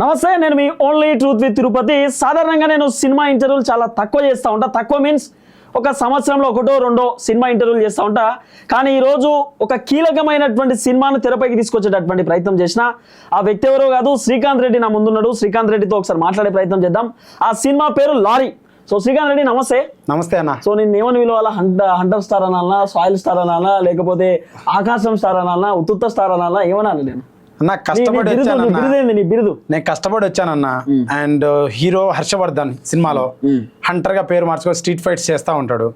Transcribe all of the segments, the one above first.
నమస్తే నేను మీ ఓన్లీ ట్రూత్ విత్ తిరుపతి సాధారణంగా నేను సినిమా ఇంటర్వ్యూలు చాలా తక్కువ చేస్తూ ఉంటా. తక్కువ మీన్స్ ఒక సంవత్సరంలో ఒకటో రెండో సినిమా ఇంటర్వ్యూలు చేస్తూ ఉంటా. కానీ ఈరోజు ఒక కీలకమైనటువంటి సినిమాను తెరపైకి తీసుకొచ్చేటటువంటి ప్రయత్నం చేసిన ఆ వ్యక్తి ఎవరో కాదు శ్రీకాంత్ రెడ్డి నా ముందున్నాడు. శ్రీకాంత్ రెడ్డితో ఒకసారి మాట్లాడే ప్రయత్నం చేద్దాం. ఆ సినిమా పేరు లారీ. సో శ్రీకాంత్ రెడ్డి నమస్తే. నమస్తే అన్న. సో నేను ఏమని విలువాలా హంట హంటర్ స్టార్ అనాలనా సాయిల్ స్టార్ అనాలా లేకపోతే ఆకాశం స్టార్ అనాలనా ఉత్తుత్త స్టార్ అనాలా ఏమనాలి నేను? అన్న నీ- నీ కష్టపడి బిరుదు నీ వచ్చానన్న బిరుదేంది నీ బిరుదు. నేను కష్టపడి వచ్చానన్న. అండ్ హీరో హర్షవర్ధన్ సినిమాలో హంటర్గా పేరు మార్చుకొని స్ట్రీట్ ఫైట్స్ చేస్తా ఉంటాడు.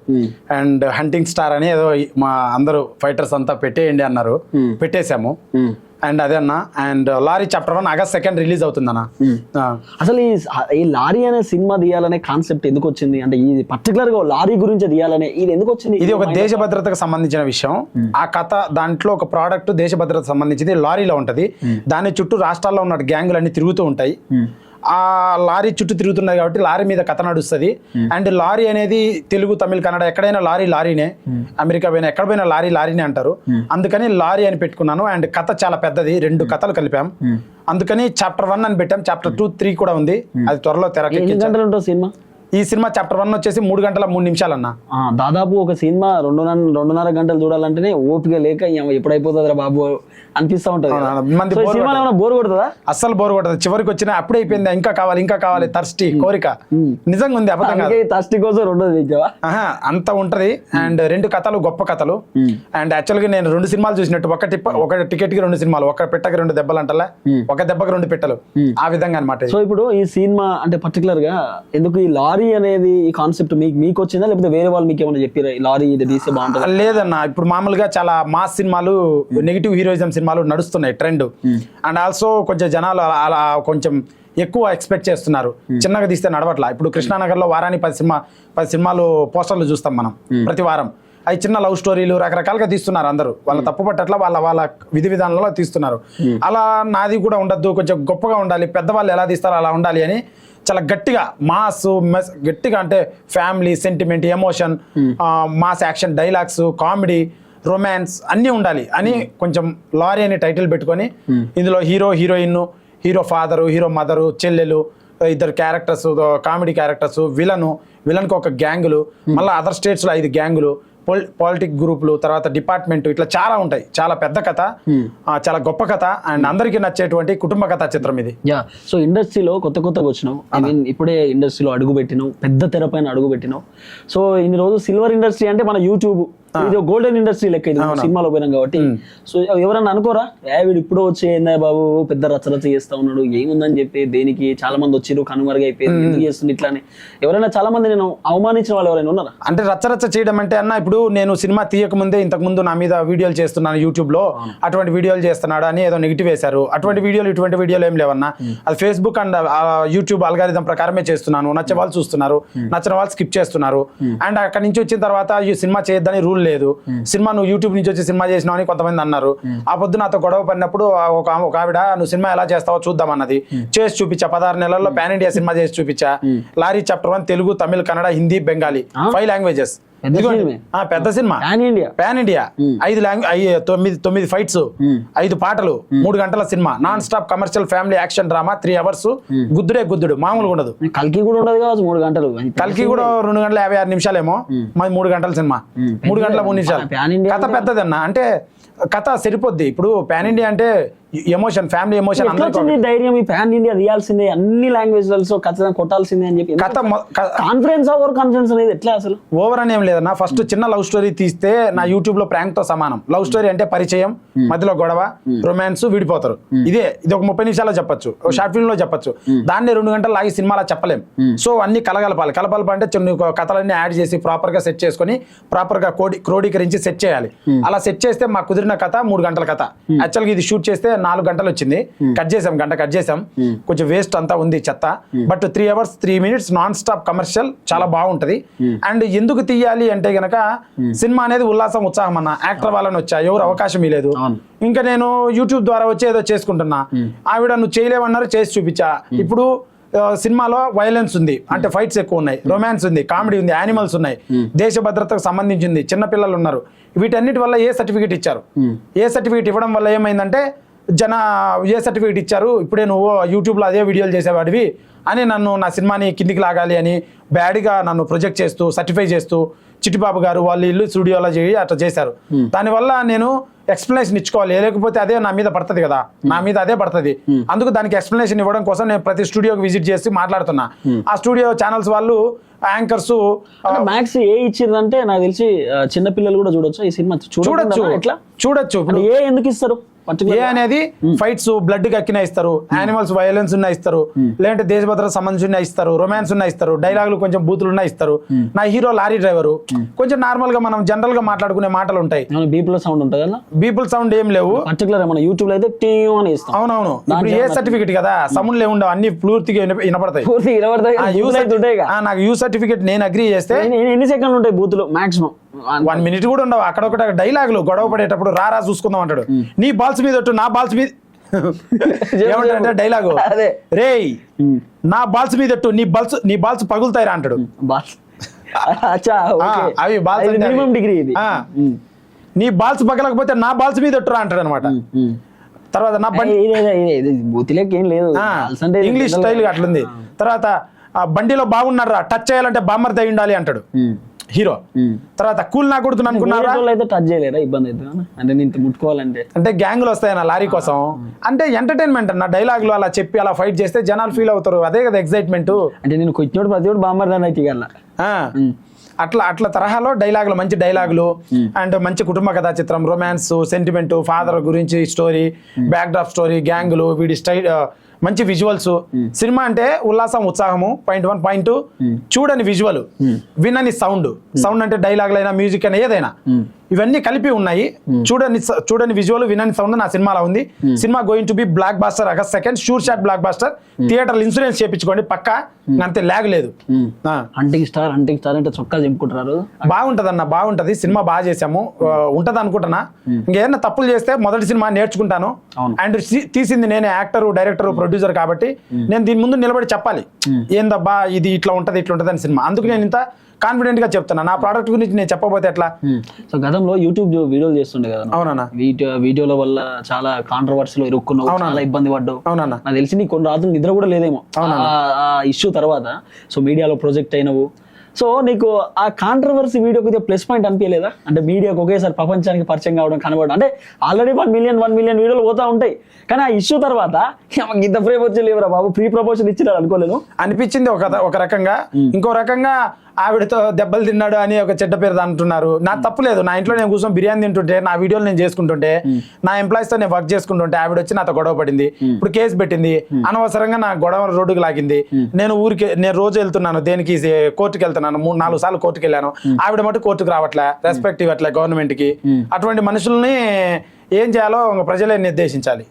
అండ్ హంటింగ్ స్టార్ అని ఏదో మా అందరూ ఫైటర్స్ అంతా పెట్టేయండి అన్నారు. పెట్టేశాము. అండ్ అదే అన్న and lorry chapter one August second release అవుతుందన్న. ఆ. అసలు ఈ ఈ లారీ అనే సినిమా తీయాలనే కాన్సెప్ట్ ఎందుకు వచ్చింది అంటే ఈ పర్టికులర్గా లారీ గురించి తీయాలనే ఇది ఎందుకు వచ్చింది ఇది ఒక దేశ భద్రతకు సంబంధించిన విషయం. ఆ కథ దాంట్లో ఒక ప్రోడక్ట్ దేశ భద్రతకు సంబంధించింది లారీలో ఉంటది. దాని చుట్టూ రాష్ట్రాల్లో ఉన్న గ్యాంగులు అన్ని తిరుగుతూ ఉంటాయి. ఆ లారీ చుట్టూ తిరుగుతున్నది కాబట్టి లారీ మీద కథ నడుస్తుంది. అండ్ లారీ అనేది తెలుగు తమిళ కన్నడ ఎక్కడైనా లారీ లారీనే. అమెరికా పోయినా ఎక్కడ పోయినా లారీ లారీనే అంటారు. అందుకని లారీ అని పెట్టుకున్నాను. అండ్ కథ చాలా పెద్దది. రెండు కథలు కలిపాం. అందుకని చాప్టర్ వన్ అని పెట్టాం. చాప్టర్ టూ త్రీ కూడా ఉంది. అది త్వరలో ఉంటుంది సినిమా? ఈ సినిమా చాప్టర్ వన్ వచ్చేసి మూడు గంటల మూడు నిమిషాలన్నా. దాదాపు ఒక సినిమా రెండున్నర రెండున్నర గంటలు చూడాలంటేనే ఓపిక లేక ఏమ ఎప్పుడు అయిపోతుందిరా బాబు అనిపిస్తా ఉంటది సినిమా బోర్ కొడుతుందా? అస్సలు బోర్ కొట్టదు. చివరికి వచ్చిన అప్పుడే అయిపోయింది. ఇంకా కావాలి ఇంకా కావాలి థర్స్టీ కోరిక. నిజంగా ఉంది అబద్ధం కాదు. కోసం రెండోది అంత ఉంటది. అండ్ రెండు కథలు గొప్ప కథలు. అండ్ యాక్చువల్గా నేను రెండు సినిమాలు చూసినట్టు ఒక టిప్ ఒక టికెట్కి రెండు సినిమాలు ఒక పెట్టకి రెండు దెబ్బలు అంటలే ఒక దెబ్బకి రెండు పెట్టలు. ఆ విధంగా అనమాట సో ఇప్పుడు ఈ సినిమా అంటే పర్టికులర్గా ఎందుకు ఈ లారీ అనేది ఈ కాన్సెప్ట్ మీకు మీకు వచ్చిందా? లేకపోతే వేరే వాళ్ళు మీకు ఏమైనా చెప్పారా? ఈ లారీ ఇది తీస్తే బాగుంటుంది? లేదన్న ఇప్పుడు మామూలుగా చాలా మాస్ సినిమాలు నెగిటివ్ హీరోయిజం సినిమాలు నడుస్తున్నాయి ట్రెండ్ అండ్ ఆల్సో కొంచెం జనాలు అలా- కొంచెం ఎక్కువ ఎక్స్పెక్ట్ చేస్తున్నారు. చిన్నగా తీస్తే నడవట్లా. ఇప్పుడు కృష్ణానగర్లో వారానికి పది సినిమా పది సినిమాలు పోస్టర్లు చూస్తాం మనం ప్రతి వారం. అవి చిన్న లవ్ స్టోరీలు రకరకాలుగా తీస్తున్నారు అందరూ. వాళ్ళ తప్పు పట్టట్లా వాళ్ళ వాళ్ళ విధి విధానాలలో తీస్తున్నారు. అలా నాది కూడా ఉండద్దు కొంచెం గొప్పగా ఉండాలి పెద్దవాళ్ళు ఎలా తీస్తారో అలా ఉండాలి అని చాలా గట్టిగా మాస్ మెస్ గట్టిగా అంటే family sentiment emotion mass action dialogues comedy romance అన్నీ ఉండాలి అని కొంచెం లారీ అనే టైటిల్ పెట్టుకొని ఇందులో hero heroine hero father hero mother చెల్లెలు ఇద్దరు క్యారెక్టర్స్ కామెడీ క్యారెక్టర్స్ విలను విలన్కి ఒక గ్యాంగులు మళ్ళీ అదర్ స్టేట్స్లో ఐదు గ్యాంగులు పాలిటిక్ గ్రూపులు తర్వాత డిపార్ట్మెంట్ ఇట్లా చాలా ఉంటాయి. చాలా పెద్ద కథ ఆ, చాలా గొప్ప కథ అండ్ అందరికీ నచ్చేటువంటి కుటుంబ కథా చిత్రం ఇది. యా సో ఇండస్ట్రీలో కొత్త కొత్తగా వచ్చినావు ఐ మీన్ ఇప్పుడే ఇండస్ట్రీలో అడుగు పెట్టినావు పెద్ద తెర పైన అడుగు పెట్టినావు సో ఇన్ని రోజు సిల్వర్ ఇండస్ట్రీ అంటే మన యూట్యూబ్ ఇది గోల్డెన్ ఇండస్ట్రీ లెక్క ఇది సినిమాలో పోయినాం కాబట్టి. సో ఎవరన్నా అనుకోరా? ఏ వీడు ఇప్పుడు వచ్చి ఏందా బాబు పెద్ద రచ్చరచ్చ చేస్తా ఉన్నాడు ఏముందని చెప్పి దేనికి చాలా మంది వచ్చిర్రు కనుమరుగు అయిపోయింది ఎందుకు చేస్తుంది ఇట్లానే ఎవరైనా చాలా మంది నేను అవమానించిన వాళ్ళు ఎవరైనా ఉన్నారా? అంటే రచ్చరచ్చ చేయడం అంటే అన్న ఇప్పుడు నేను సినిమా తీయక ముందే ఇంతకు ముందు నా మీద వీడియోలు చేస్తున్నాను యూట్యూబ్లో అటువంటి వీడియోలు చేస్తున్నాడు అని ఏదో నెగిటివ్ వేశారు. అటువంటి వీడియోలు ఇటువంటి వీడియోలు ఏం లేవన్నా. అది ఫేస్బుక్ అండ్ యూట్యూబ్ అల్గారిథం ప్రకారమే చేస్తున్నాను. నచ్చే వాళ్ళు చూస్తున్నారు. నచ్చిన వాళ్ళు స్కిప్ చేస్తున్నారు. అండ్ అక్కడి నుంచి వచ్చిన తర్వాత ఈ సినిమా చేయొద్దని రూల్ లేదు. సినిమా నువ్వు యూట్యూబ్ నుంచి వచ్చి సినిమా చేసినావు అని కొంతమంది అన్నారు. ఆ పొద్దు నాతో గొడవ పడినప్పుడు ఒక ఒక ఆవిడ నువ్వు సినిమా ఎలా చేస్తావో చూద్దామన్నది చేసి చూపించా. పదహారు నెలల్లో పాన్ ఇండియా సినిమా చేసి చూపించా. Lorry chapter one Telugu Tamil Kannada Hindi Bengali five languages. పెద్ద సినిమే. Pan India. ఐదు లాంగ్వేజ్ తొమ్మిది తొమ్మిది ఫైట్స్. ఐదు పాటలు. మూడు గంటల cinema. Non stop commercial family action drama three hours గుద్దుడే గుద్దుడు. మామూలుగా ఉండదు. కల్కి కూడా ఉండదు కావచ్చు మూడు గంటలు. కల్కి కూడా రెండు గంటల యాభై ఆరు నిమిషాలేమో. మాది మూడు గంటల సినిమా. మూడు గంటల మూడు నిమిషాలు. కథ పెద్దదన్న. అంటే కథ సరిపోద్ది. ఇప్పుడు పాన్ ఇండియా అంటే ఎమోషన్ ఫ్యామిలీ ఎమోషన్ అందరికీ ధైర్యం? ఈ పాన్ ఇండియా తీయాల్సిందే. అన్ని లాంగ్వేజ్ సో ఖచ్చితంగా కొట్టాల్సిందే అని చెప్పి. కథ మొ- క- కాన్ఫరెన్స్ ఓవర్ కాన్ఫరెన్స్ అనేది ఎట్లా అసలు? ఓవర్ అని ఏం లేదన్న. ఫస్ట్ చిన్న లవ్ స్టోరీ తీస్తే నా యూట్యూబ్లో ప్రాంక్తో సమానం. లవ్ స్టోరీ అంటే పరిచయం మధ్యలో గొడవ రొమాన్స్ విడిపోతారు. ఇదే ఇది ఒక ముప్పై నిమిషాల్లో చెప్పొచ్చు. ఒక షార్ట్ ఫిల్మ్లో చెప్పొచ్చు. దాన్ని రెండు గంటలు లాగి సినిమాలో చెప్పలేం. సో అన్ని కలగలపాలి. కలపాలి అంటే చిన్న కథలన్నీ యాడ్ చేసి ప్రాపర్గా సెట్ చేసుకొని ప్రాపర్గా కోడి క్రోడీకరించి సెట్ చేయాలి. అలా సెట్ చేస్తే మాకు కుదిరిన కథ మూడు గంటల కథ. యాక్చువల్గా ఇది షూట్ చేస్తే నాలుగు గంటలు వచ్చింది. కట్ చేసాం గంట కట్ చేసాం. కొంచెం వేస్ట్ అంతా ఉంది చెత్త. But three hours three minutes non stop commercial చాలా బాగుంటది. అండ్ ఎందుకు తీయాలి అంటే గనక సినిమా అనేది ఉల్లాసం ఉత్సాహం అన్న. యాక్టర్ వాళ్ళని వచ్చా? ఎవరు అవకాశం అవును. ఇంకా నేను యూట్యూబ్ ద్వారా వచ్చి ఏదో చేసుకుంటున్నా. ఆవిడ నువ్వు చేయలేవన్నారు చేసి చూపించా. ఇప్పుడు సినిమాలో వైలెన్స్ ఉంది. అంటే ఫైట్స్ ఎక్కువ ఉన్నాయి. రొమాన్స్ ఉంది కామెడీ ఉంది యానిమల్స్ ఉన్నాయి. దేశ భద్రతకు సంబంధించింది చిన్న పిల్లలు ఉన్నారు. వీటన్నిటి వల్ల ఏ సర్టిఫికేట్ ఇచ్చారు? ఏ సర్టిఫికేట్ ఇవ్వడం వల్ల ఏమైందంటే జన ఏ సర్టిఫికేట్ ఇచ్చారు? ఇప్పుడే నువ్వు యూట్యూబ్లో అదే వీడియోలు చేసేవాడివి అని నన్ను నా సినిమాని కిందికి లాగాలి అని బ్యాడ్గా నన్ను ప్రొజెక్ట్ చేస్తూ సర్టిఫై చేస్తూ చిట్టిబాబు గారు వాళ్ళు ఇల్లు స్టూడియోలో చేయి అట్లా చేశారు. దానివల్ల నేను ఎక్స్ప్లెనేషన్ ఇచ్చుకోవాలి. లేకపోతే అదే నా మీద పడుతుంది కదా. నా మీద అదే పడుతుంది. అందుకు దానికి ఎక్స్ప్లెనేషన్ ఇవ్వడం కోసం నేను ప్రతి స్టూడియోకి విజిట్ చేసి మాట్లాడుతున్నా. ఆ స్టూడియో ఛానల్స్ వాళ్ళు యాంకర్స్ మ్యాక్స్ ఏ ఇచ్చిందంటే నాకు తెలిసి ఆ, చిన్న పిల్లలు కూడా చూడొచ్చు ఈ సినిమా? చూడొచ్చు. చూడొచ్చు. ఏ ఎందుకు ఇస్తారు? ఏ అనేది ఫైట్స్ బ్లడ్ కక్కిన ఇస్తారు. యానిమల్స్ వైలెన్స్ ఉన్న ఇస్తారు. లేదంటే దేశభద్ర సంబంధించిన ఇస్తారు. రొమాన్స్ ఉన్న ఇస్తారు. డైలాగులు కొంచెం బూతులు ఉన్న ఇస్తారు. నా హీరో లారీ డ్రైవరు కొంచెం నార్మల్గా మనం జనరల్గా మాట్లాడుకునే మాటలు ఉంటాయి. బీపుల సౌండ్ ఉంటుంది కదా? బీపుల్ సౌండ్ ఏం లేవు. పర్టికులర్ మన యూట్యూబ్లో అయితే టీ అని ఇస్తాం. అవునవును. ఇప్పుడు ఏ సర్టిఫికెట్ కదా? సములు ఏముండవు అన్ని పూర్తిగా విన- వినపడతాయి. నాకు యూ సర్టిఫికెట్ నేను అగ్రి చేస్తే ఎన్ని సెకండ్లు ఉంటాయి బూతులు? మాక్సిమం వన్ మినిట్ కూడా ఉండవు. అక్కడ ఒకటి డైలాగులు గొడవ పడేటప్పుడు రారా చూసుకుందాం అంటాడు. నీ బాల్స్ మీద నా బాల్స్ మీద ఏమంటాడంటే డైలాగు అదే. రేయ్ నా బాల్స్ మీద నీ బాల్స్ నీ బాల్స్ పగులుతాయిరా అంటాడు. ఆ, అవి బాల్స్ మినిమం. డిగ్రీ ఇది. నీ బాల్స్ పగలకపోతే నా బాల్స్ మీద ఒట్టురా అంటాడు అనమాట. తర్వాత నా బండి ఏం లేదు. ఇంగ్లీష్ స్టైల్ అట్లుంది. తర్వాత ఆ బండిలో బాగున్నారా టచ్ చేయాలంటే బామ్మర్ దై ఉండాలి అంటాడు. హీరో. తర్వాత కూల్ నా కొడుతున్నా అనుకున్నారా? అయితే టచ్ చేయలేరా? ఇబ్బంది అవుతుంది అంటే నేను ముట్టుకోవాలంటే. అంటే గ్యాంగులు వస్తాయి నా లారీ కోసం. అంటే ఎంటర్టైన్మెంట్ అన్న డైలాగులు అలా చెప్పి అలా ఫైట్ చేస్తే జనాలు ఫీల్ అవుతారు. అదే కదా ఎక్సైట్మెంట్ అంటే నేను కొట్టినోడు ప్రతి ఒడు బాంబర్ దాన్ని అయితే అట్లా అట్లా తరహాలో డైలాగులు మంచి డైలాగులు అండ్ మంచి కుటుంబ కథా చిత్రం రొమాన్స్ సెంటిమెంట్ ఫాదర్ గురించి స్టోరీ బ్యాక్ డ్రాప్ స్టోరీ గ్యాంగులు వీడి స్టైల్ మంచి విజువల్స్ సినిమా అంటే ఉల్లాసం ఉత్సాహము పాయింట్ వన్ పాయింట్ చూడని విజువల్ వినని సౌండ్ సౌండ్ అంటే డైలాగులు అయినా మ్యూజిక్ అయినా ఏదైనా. ఇవన్నీ కలిపి ఉన్నాయి. చూడని చూడని విజువల్ వినని సౌండ్ నా సినిమాలో ఉంది. Cinema going to be blockbuster August second sure shot blockbuster theatre insurance చేపించుకోండి పక్కా. అంతే లాగ్ లేదు. ఆ. హంటింగ్ స్టార్ హంటింగ్ స్టార్ అంటే చెప్పుకుంటారు బాగుంటది అన్న బాగుంటది. సినిమా బాగా చేసాము ఉంటది అనుకుంటున్నా. ఇంకేదైనా తప్పులు చేస్తే మొదటి సినిమా నేర్చుకుంటాను. అండ్ తీసింది నేనే యాక్టర్ డైరెక్టర్ ప్రొడ్యూసర్ కాబట్టి నేను దీని ముందు నిలబడి చెప్పాలి. ఏందబ్బా ఇది ఇట్లా ఉంటది ఇట్లా ఉంటది అని సినిమా. అందుకు నేను ఇంత కాన్ఫిడెంట్గా చెప్తున్నా. నా ప్రోడక్ట్ గురించి నేను చెప్పబోతే ఎట్లా? సో గతంలో యూట్యూబ్ వీడియోలు చేస్తుండే కదా వీడియో వీడియోల వల్ల చాలా కాంట్రవర్సీలో ఇరుక్కున్నావు చాలా ఇబ్బంది పడ్డావు. అవునన్నా. నాకు తెలిసి నీకు కొన్ని రాత్రులు నిద్ర కూడా లేదేమో. ఆ ఇష్యూ తర్వాత సో మీడియాలో ప్రొజెక్ట్ అయినవు సో నీకు ఆ కాంట్రవర్సీ వీడియోకి ప్లస్ పాయింట్ అనిపించలేదా? అంటే మీడియాకి ఒకేసారి ప్రపంచానికి పరిచయం కావడం కనబడడం. అంటే already one million one million వీడియోలు పోతా ఉంటాయి. కానీ ఆ ఇష్యూ తర్వాత "ఏమ, ఇంత ఫ్రేమ్ వచ్చి లేవురా బాబు ప్రీ ప్రపోజల్ ఇచ్చినారు అనుకోలేను అనిపించింది ఒక ఒక రకంగా. ఇంకో రకంగా ఆవిడతో దెబ్బలు తిన్నాడు అని ఒక చెడ్డ పేరు అంటున్నారు. నా తప్పు లేదు నా ఇంట్లో నేను కూర్చొని బిర్యానీ తింటుంటే నా వీడియోలు నేను చేసుకుంటుంటే నా ఎంప్లాయీస్తో నేను వర్క్ చేసుకుంటుంటే ఆవిడ వచ్చి నాతో గొడవ పడింది. ఇప్పుడు కేసు పెట్టింది. అనవసరంగా నా గొడవ రోడ్డుకి లాగింది. నేను ఊరికి నేను రోజు వెళ్తున్నాను. దేనికి కోర్టుకి వెళ్తున్నాను. మూడు నాలుగు సార్లు కోర్టుకి వెళ్ళాను. ఆవిడ మటు కోర్టుకు రావట్లే. రెస్పెక్ట్ ఇవ్వట్లే గవర్నమెంట్కి. అటువంటి మనుషుల్ని ఏం చేయాలో ప్రజలే నిర్దేశించాలి.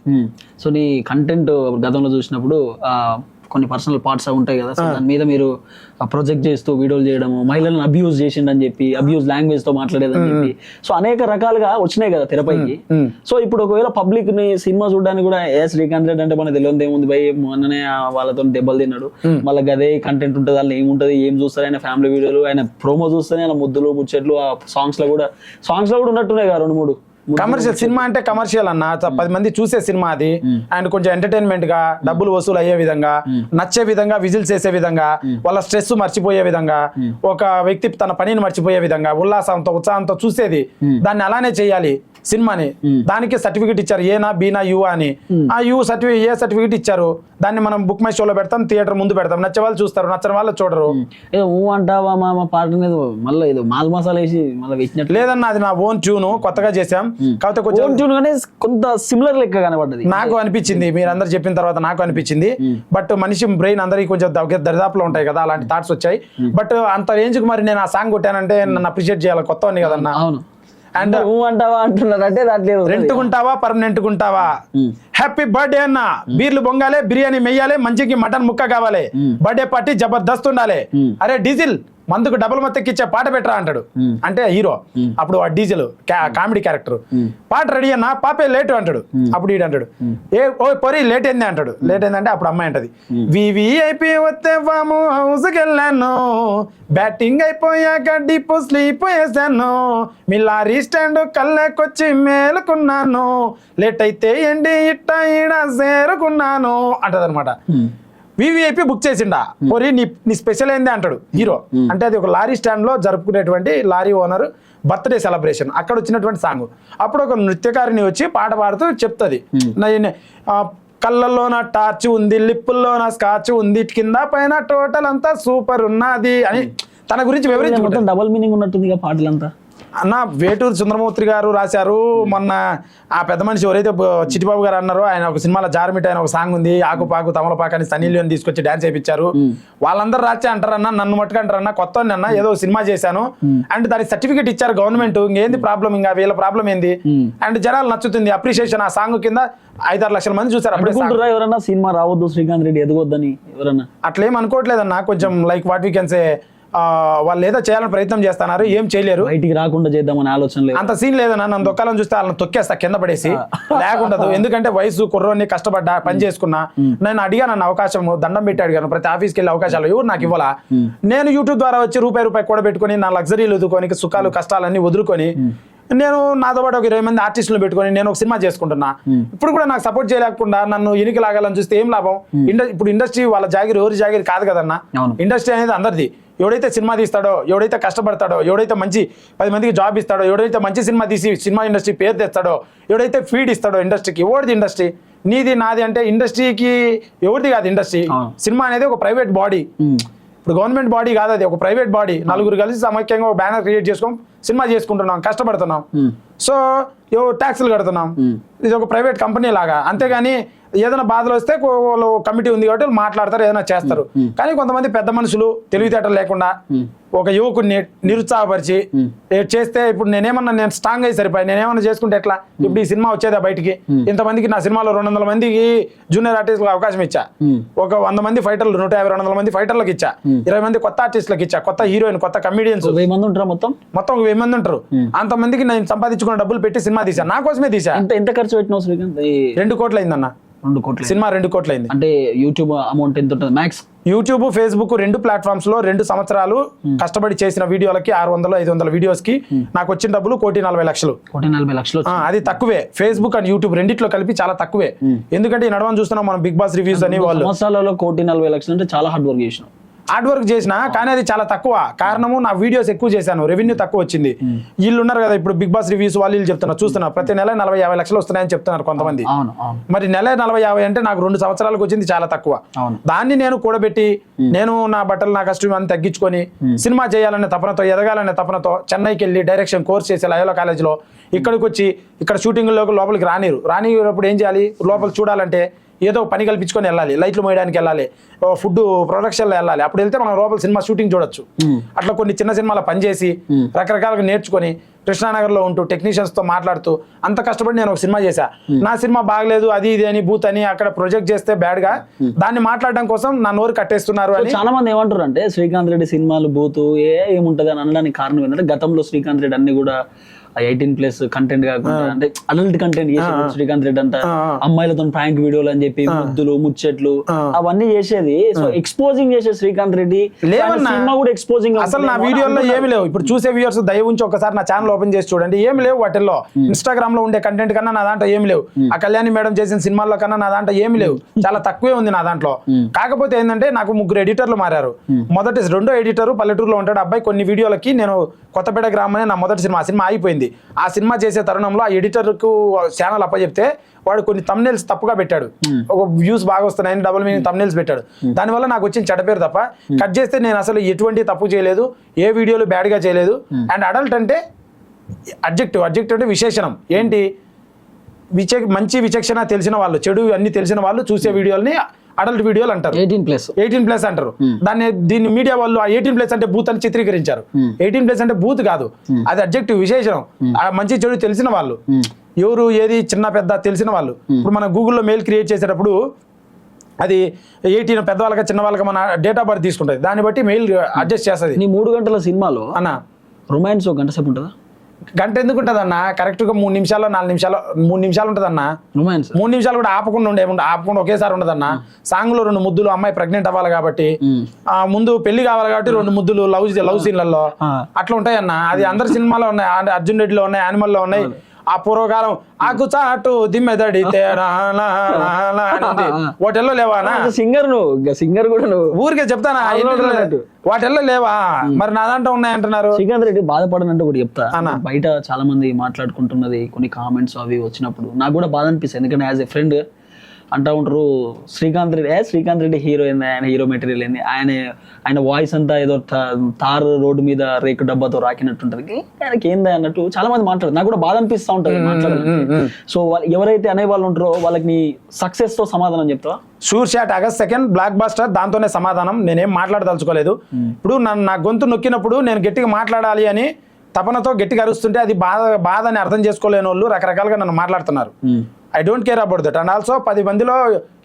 సో నీ కంటెంట్ గతంలో చూసినప్పుడు కొన్ని పర్సనల్ పార్ట్స్ ఉంటాయి కదా. సో దాని మీద మీరు ప్రొజెక్ట్ చేస్తూ వీడియోలు చేయడము మహిళలను అబ్యూజ్ చేసిండని చెప్పి అబ్యూజ్ లాంగ్వేజ్తో మాట్లాడేదని చెప్పి. సో అనేక రకాలుగా వచ్చినాయి కదా తెరపైకి. సో ఇప్పుడు ఒకవేళ పబ్లిక్ని సినిమా చూడడానికి కూడా ఏ శ్రీకాంత్ రెడ్డి అంటే మనకు తెలియదు ఏముంది భయ్? మొన్ననే వాళ్ళతో దెబ్బలు తిన్నాడు. మళ్ళీ అదే కంటెంట్ ఉంటుంది వాళ్ళు ఏముంటది ఏం చూస్తారు ఆయన ఫ్యామిలీ వీడియోలు ఆయన ప్రోమో చూస్తేనే ఆయన ముద్దులు ముచ్చట్లు ఆ సాంగ్స్లో కూడా సాంగ్స్లో కూడా ఉన్నట్టున్నాయి కదా రెండు మూడు. కమర్షియల్ సినిమా అంటే కమర్షియల్ అన్న. చ- పది మంది చూసే సినిమా అది. అండ్ కొంచెం ఎంటర్టైన్మెంట్గా డబ్బులు వసూలు అయ్యే విధంగా నచ్చే విధంగా విజిల్స్ చేసే విధంగా వాళ్ళ స్ట్రెస్ మర్చిపోయే విధంగా ఒక వ్యక్తి తన పనిని మర్చిపోయే విధంగా ఉల్లాసంతో ఉత్సాహంతో చూసేది. దాన్ని అలానే చేయాలి. సినిమాని. దానికి సర్టిఫికెట్ ఇచ్చారు ఏనా బీనా యు అని. ఆ యు సర్టిఫికేట్ ఏ సర్టిఫికెట్ ఇచ్చారు? దాన్ని మనం బుక్ మై షోలో పెడతాం థియేటర్ ముందు పెడతాం. నచ్చే వాళ్ళు చూస్తారు నచ్చని వాళ్ళు చూడరు. ఊ అంటావా మా పాట మళ్ళీ ఏదో మాల్ మసాలా వేసి మళ్ళీ లేదన్న అది నా ఓన్ ట్యూన్ కొత్తగా చేసాం కాకపోతే కొంచెం ఓన్ ట్యూన్ కానీ కొంత సిమిలర్ లెక్క కనబడ్డది. నాకు అనిపించింది మీరు అందరు చెప్పిన తర్వాత నాకు అనిపించింది. బట్ మనిషి బ్రెయిన్ అందరికి కొంచెం దరిదాపులో ఉంటాయి కదా అలాంటి థాట్స్ వచ్చాయి. బట్ అంత రేంజ్కు మరి నేను ఆ సాంగ్ కొట్టానంటే నన్ను అప్రిషియేట్ చేయాలి కొత్త ఉంది కదన్నా. అవును. అండ్ ఊ అంటావా అంటున్నారు అంటే దాంట్లో రెంట్ కుంటావా పర్మనెంట్ కుంటావా హ్యాపీ బర్త్డే అన్న. బీర్లు బొంగాలే బిర్యానీ మెయ్యాలి మంచికి మటన్ ముక్క కావాలి బర్త్డే పార్టీ జబర్దస్త్ ఉండాలి. అరే డీజిల్ మందుకు డబుల్ మత్తెక్కిచ్చే పాట పెట్టరా అంటాడు. అంటే హీరో. అప్పుడు ఆ డీజిల్ కామెడీ క్యారెక్టర్. పాట రెడీ అన్న పాపే లేట్ అంటాడు. అప్పుడు ఈడు అంటాడు. ఏ ఓ పొరి లేట్ అయింది అంటాడు. లేట్ అయిందంటే అప్పుడు అమ్మాయి అంటది. వివిఐపి వస్తే వాము హౌస్కి వెళ్ళాను. బ్యాటింగ్ అయిపోయాక డీప్ స్లీప్ వేసాను మీ లారీ స్టాండ్ కళ్ళకొచ్చి మేలుకున్నాను. లేట్ అయితే ఏంటి ఇట్ట ఈడ చేరుకున్నాను. అంటది అనమాట వివిఐపి బుక్ చేసిండా. పొరి నీ నీ స్పెషల్ ఏంది అంటాడు. హీరో అంటే అది ఒక లారీ స్టాండ్లో జరుపుకునేటువంటి లారీ ఓనర్ బర్త్డే సెలబ్రేషన్. అక్కడ వచ్చినటువంటి సాంగ్. అప్పుడు ఒక నృత్యకారిని వచ్చి పాట పాడుతూ చెప్తుంది. కళ్ళల్లో నా టార్చ్ ఉంది లిప్పుల్లో నా స్కాచ్ ఉంది కింద పైన టోటల్ అంతా సూపర్ ఉన్నది అని తన గురించి వివరించి మొత్తం డబల్ మీనింగ్ ఉన్నట్టుంది పాటలంతా. అన్న వేటూరు సుందరమూర్తి గారు రాశారు. మొన్న ఆ పెద్ద మనిషి ఎవరైతే చిట్టిబాబు గారు అన్నారో ఆయన ఒక సినిమాలో జారమిట ఆయన ఒక సాంగ్ ఉంది. ఆకుపాకు తమలపాకు అని సన్నీ లియోని తీసుకొచ్చి డాన్స్ చేయించారు వాళ్ళందరూ రాచే అంటారన్న నన్ను మట్టుకు అంటారన్న కొత్త అన్న ఏదో సినిమా చేశాను. అండ్ దానికి సర్టిఫికేట్ ఇచ్చారు గవర్నమెంట్. ఇంకేంది ప్రాబ్లం? ఇంకా వీళ్ళ ప్రాబ్లం ఏంది? అండ్ జనాలు నచ్చుతుంది. అప్రిషియేషన్ ఆ సాంగ్ కింద ఐదారు లక్షల మంది చూసారు అప్పుడే ఎవరన్నా సినిమా రావద్దు శ్రీకాంత్ రెడ్డి ఎదగొద్దని ఎవరన్నా? అట్లేం అనుకోవట్లేదన్న. కొంచెం like what we can say వాళ్ళు ఏదో చేయాలని ప్రయత్నం చేస్తున్నారు ఏం చేయలేరు. బయటికి రాకుండా చేద్దామని ఆలోచన లేదు. అంత సీన్ లేదన్నా నన్ను దొక్కాలని చూస్తే వాళ్ళని తొక్కేస్తా కింద పడేసి. లేకుండదు. ఎందుకంటే వయసు కుర్రోని కష్టపడ్డా పని చేసుకున్నా నేను అడిగాను నన్ను అవకాశం దండం పెట్టి అడిగాను ప్రతి ఆఫీస్కి వెళ్ళే అవకాశాలు ఎవరు నాకు ఇవ్వాలా? నేను యూట్యూబ్ ద్వారా వచ్చి రూపాయి రూపాయి కూడబెట్టుకొని నా లగ్జరీలు వదుకొని సుఖాలు కష్టాలన్నీ వదులుకొని నేను నాతో పాటు ఒక ఇరవై మంది ఆర్టిస్టులు పెట్టుకొని నేను ఒక సినిమా చేసుకుంటున్నా. ఇప్పుడు కూడా నాకు సపోర్ట్ చేయలేకుండా నన్ను ఇనికి లాగాలని చూస్తే ఏం లాభం? ఇప్పుడు ఇండస్ట్రీ వాళ్ళ జాగిరి ఎవరి జాగిరి కాదు కదన్నా. ఇండస్ట్రీ అనేది అందరిది. ఎవడైతే సినిమా తీస్తాడో ఎవడైతే కష్టపడతాడో ఎవడైతే మంచి పది మందికి జాబ్ ఇస్తాడో ఎవడైతే మంచి సినిమా తీసి సినిమా ఇండస్ట్రీ పేరు తెస్తాడో ఎవడైతే ఫీడ్ ఇస్తాడో ఇండస్ట్రీకి ఎవరిది ఇండస్ట్రీ నీది నాది అంటే ఇండస్ట్రీకి ఎవరిది కాదు ఇండస్ట్రీ. సినిమా అనేది ఒక ప్రైవేట్ బాడీ ఇప్పుడు గవర్నమెంట్ బాడీ కాదు అది ఒక ప్రైవేట్ బాడీ నలుగురు కలిసి సమైక్యంగా ఒక బ్యానర్ క్రియేట్ చేసుకొని సినిమా చేసుకుంటున్నాం కష్టపడుతున్నాం. సో ట్యాక్సులు కడుతున్నాం. ఇది ఒక ప్రైవేట్ కంపెనీ లాగా. అంతేగాని ఏదైనా బాధలు వస్తే వాళ్ళు కమిటీ ఉంది కాబట్టి వాళ్ళు మాట్లాడతారు ఏదైనా చేస్తారు. కానీ కొంతమంది పెద్ద మనుషులు తెలివితేటలు లేకుండా ఒక యువకుడిని నిరుత్సాహపరిచి చేస్తే ఇప్పుడు నేనేమన్నా నేను స్ట్రాంగ్ అయ్యి సరిపోయి? నేనేమన్నా చేసుకుంటే ఎట్లా? ఇప్పుడు ఈ సినిమా వచ్చేదా బయటికి? ఇంతమందికి నా సినిమాలో రెండు వందల మందికి జూనియర్ ఆర్టిస్టులకు అవకాశం ఇచ్చా? ఒక వంద మంది ఫైటర్లు నూట యాభై రెండు వందల మంది ఫైటర్లకు ఇచ్చా? ఇరవై మంది కొత్త ఆర్టిస్టులకు ఇచ్చా? కొత్త హీరోయిన్ కొత్త కమిడియన్స్ వెయ్యి మంది ఉంటారా మొత్తం? మొత్తం ఒక వెయ్యి మంది ఉంటారు. అంతమందికి నేను సంపాదించుకున్న డబ్బులు పెట్టి సినిమా తీసా. నా కోసమే తీసా. ఎంత ఖర్చు ఈ రెండు కోట్లు అయిందన్న. రెండు కోట్ల. సినిమా రెండు కోట్లు అయింది అంటే యూట్యూబ్ అమౌంట్ ఎంత ఉంటుంది? మ్యాక్స్ యూట్యూబ్ ఫేస్బుక్ రెండు ప్లాట్ఫామ్స్లో రెండు సంవత్సరాలు కష్టపడి చేసిన వీడియోలకి ఆరు వందలు ఐదు వందల వీడియోస్కి నాకు వచ్చిన డబ్బులు కోటి నలభై లక్షలు. కోటి నలభై లక్షలు అది తక్కువే. ఫేస్బుక్ అండ్ యూట్యూబ్ రెండిట్లో కలిపి చాలా తక్కువే. ఎందుకంటే ఈ నడవని చూస్తున్నాం మనం బిగ్ బాస్ రివ్యూస్ అని వాళ్ళు. సంవత్సరాలలో కోటి నలభై లక్షలు అంటే చాలా హార్డ్ వర్క్ చేసినావు హార్డ్ వర్క్ చేసిన కానీ అది చాలా తక్కువ. కారణము నా వీడియోస్ ఎక్కువ చేశాను. రెవెన్యూ తక్కువ వచ్చింది. వీళ్ళు ఉన్నారు కదా ఇప్పుడు బిగ్ బాస్ రివ్యూస్ వాళ్ళు వీళ్ళు చెప్తున్నారు. చూస్తున్నారు ప్రతి నెల నలభై యాభై లక్షలు వస్తున్నాయని చెప్తున్నారు కొంతమంది. మరి నెల నలభై యాభై అంటే నాకు రెండు సంవత్సరాలకు వచ్చింది చాలా తక్కువ. దాన్ని నేను కూడబెట్టి నేను నా బట్టలు నా కష్టం అన్ని తగ్గించుకొని సినిమా చేయాలనే తపనతో ఎదగాలనే తపనతో చెన్నైకి వెళ్ళి డైరెక్షన్ కోర్స్ చేసి లయోలా కాలేజ్లో ఇక్కడికి వచ్చి ఇక్కడ షూటింగ్లోకి లోపలికి రానిరు. రానిప్పుడు ఏం చేయాలి? లోపల చూడాలంటే ఏదో పని కల్పించుకొని వెళ్ళాలి లైట్లు మోయడానికి వెళ్ళాలి ఫుడ్ ప్రొడక్షన్లో వెళ్ళాలి. అప్పుడు వెళ్తే మనం లోపల సినిమా షూటింగ్ చూడొచ్చు. అట్లా కొన్ని చిన్న సినిమాలో పనిచేసి రకరకాలుగా నేర్చుకొని కృష్ణానగర్లో ఉంటూ టెక్నీషియన్స్తో మాట్లాడుతూ అంత కష్టపడి నేను ఒక సినిమా చేశా. నా సినిమా బాగలేదు అది ఇది అని బూత్ అని అక్కడ ప్రొజెక్ట్ చేస్తే బ్యాడ్గా దాన్ని మాట్లాడడం కోసం నా నోరు కట్టేస్తున్నారు అని. చాలా మంది ఏమంటారు అంటే శ్రీకాంత్ రెడ్డి సినిమాలు బూతు ఏ ఏముంటది అని అనడానికి కారణం ఏంటంటే గతంలో శ్రీకాంత్ రెడ్డి అన్ని కూడా ఎయిటీన్ ప్లస్ కంటెంట్ కాకుండా అంటే అడల్ట్ కంటెంట్ చేసేది శ్రీకాంత్ రెడ్డి అంతా అమ్మాయిలతో ప్రాంక్ వీడియోలు అని చెప్పి ముద్దులు ముచ్చట్లు అవన్నీ చేసేది. సో ఎక్స్పోజింగ్ చేసే శ్రీకాంత్ రెడ్డి లేవన్నా. సినిమా కూడా ఎక్స్పోజింగ్ అసలు నా వీడియోలో ఏమి లేవు. ఇప్పుడు చూసే వ్యూవర్స్ దయ ఉంచి ఒకసారి నా ఛానల్ ఓపెన్ చేసి చూడండి. ఏమి లేవు వాటిల్లో. ఇన్స్టాగ్రామ్లో ఉండే కంటెంట్ కన్నా నా దాంట్లో ఏమి లేవు. ఆ కళ్యాణి మేడం చేసిన సినిమాల్లో కన్నా నా దాంట్లో ఏమి లేవు. చాలా తక్కువే ఉంది నా దాంట్లో. కాకపోతే ఏంటంటే నాకు ముగ్గురు ఎడిటర్లు మారారు. మొదటి రెండో ఎడిటర్ పల్లెటూరులో ఉంటాడు. అబ్బాయి కొన్ని వీడియోలకి నేను కొత్తపేట గ్రామం నా మొదటి సినిమా. సినిమా అయిపోయింది ఆ సినిమా చేసే తరుణంలో ఆ ఎడిటర్కు ఛానల్ అప్పచెప్తే వాడు కొన్ని తమ్నెల్స్ తప్పుగా పెట్టాడు. ఒక వ్యూస్ బాగా వస్తున్నాయని డబుల్ మీనింగ్ తమ్నెల్స్ పెట్టాడు. దానివల్ల నాకు వచ్చిన చెడ్డ పేరు తప్ప. కట్ చేస్తే నేను అసలు ఎటువంటి తప్పు చేయలేదు. ఏ వీడియోలు బ్యాడ్గా చేయలేదు. అండ్ అడల్ట్ అంటే అబ్జెక్టివ్ అబ్జెక్టివ్ అంటే విశేషణం. ఏంటి? విచ మంచి విచక్షణ తెలిసిన వాళ్ళు చెడు అన్ని తెలిసిన వాళ్ళు చూసే వీడియోల్ని అడల్ట్ వీడియోలు అంటారు. ఎయిటీన్ ప్లస్ ఎయిటీన్ ప్లస్ అంటారు. దాన్ని దీన్ని మీడియా వాళ్ళు ఆ ఎయిటీన్ ప్లస్ అంటే బూత్ అని చిత్రీకరించారు. ఎయిటీన్ ప్లస్ అంటే బూత్ కాదు. అది అబ్జెక్టివ్ విశేషం ఆ మంచి చెడు తెలిసిన వాళ్ళు. ఎవరు ఏది చిన్న పెద్ద తెలిసిన వాళ్ళు. ఇప్పుడు మనం గూగుల్లో మెయిల్ క్రియేట్ చేసేటప్పుడు అది ఎయిటీన్ పెద్దవాళ్ళకి చిన్న వాళ్ళకి మన డేట్ ఆఫ్ బర్త్ తీసుకుంటుంది. దాన్ని బట్టి మెయిల్ అడ్జస్ట్ చేస్తుంది. నీ మూడు గంటల సినిమాలో అన్న. రొమాన్స్ ఒక గంట సేపు ఉంటుందా? గంట ఎందుకు ఉంటుంది అన్న కరెక్ట్గా మూడు నిమిషాలు నాలుగు నిమిషాలు మూడు నిమిషాలు ఉంటుంది అన్న రొమాన్స్. మూడు నిమిషాలు కూడా ఆపకుండా ఉండే ఆపకుండా ఒకేసారి ఉండదన్న? సాంగ్లో రెండు ముద్దులు అమ్మాయి ప్రెగ్నెంట్ అవ్వాలి కాబట్టి ఆ ముందు పెళ్ళి కావాలి కాబట్టి రెండు ముద్దులు లవ్ లవ్ సీన్లలో. అట్లా ఉంటాయి అన్న అది అందరి సినిమాలో ఉన్నాయి అర్జున్ రెడ్డిలో ఉన్నాయి యానిమల్లో ఉన్నాయి. ఆ పూర్వకాలం ఆకు చాటు దిమ్మెదడి. వాటిల్లో లేవా అన్న? సింగర్ నువ్వు సింగర్ కూడా నువ్వు. ఊరికే చెప్తానా. వాటిల్లో లేవా? మరి నా దాంట్లో ఉన్నాయంటున్నారు శ్రీకాంత్ రెడ్డి బాధపడనంటే ఒకటి చెప్తా. బయట చాలా మంది మాట్లాడుకుంటున్నది కొన్ని కామెంట్స్ అవి వచ్చినప్పుడు. నాకు కూడా బాధ అనిపిస్తుంది. ఎందుకంటే యాజ్ ఎ ఫ్రెండ్ అంటా ఉంటారు శ్రీకాంత్ రెడ్డి ఏ శ్రీకాంత్ రెడ్డి హీరో ఏంది ఆయన హీరో మెటీరియల్ ఏంది? ఆయన ఆయన వాయిస్ అంతా ఏదో తార్ రోడ్డు మీద రేకు డబ్బాతో రాకినట్టుంటది. ఆయనకి ఏంది అన్నట్టు చాలా మంది మాట్లాడరు. నాకు కూడా బాధ అనిపిస్తూ ఉంటుంది మాట్లాడాలంటే సో ఎవరైతే అనే వాళ్ళు ఉంటారో వాళ్ళకి నీ సక్సెస్తో సమాధానం చెప్తావా? Sure shot August second blockbuster దాంతోనే సమాధానం. నేనేం మాట్లాడదలుచుకోలేదు. ఇప్పుడు నన్ను నా గొంతు నొక్కినప్పుడు నేను గట్టిగా మాట్లాడాలి అని తపనతో గట్టిగా అరుస్తుంటే అది బాధ బాధ అని అర్థం చేసుకోలేని వాళ్ళు రకరకాలుగా నన్ను మాట్లాడుతున్నారు. I don't care about that and also పది మందిలో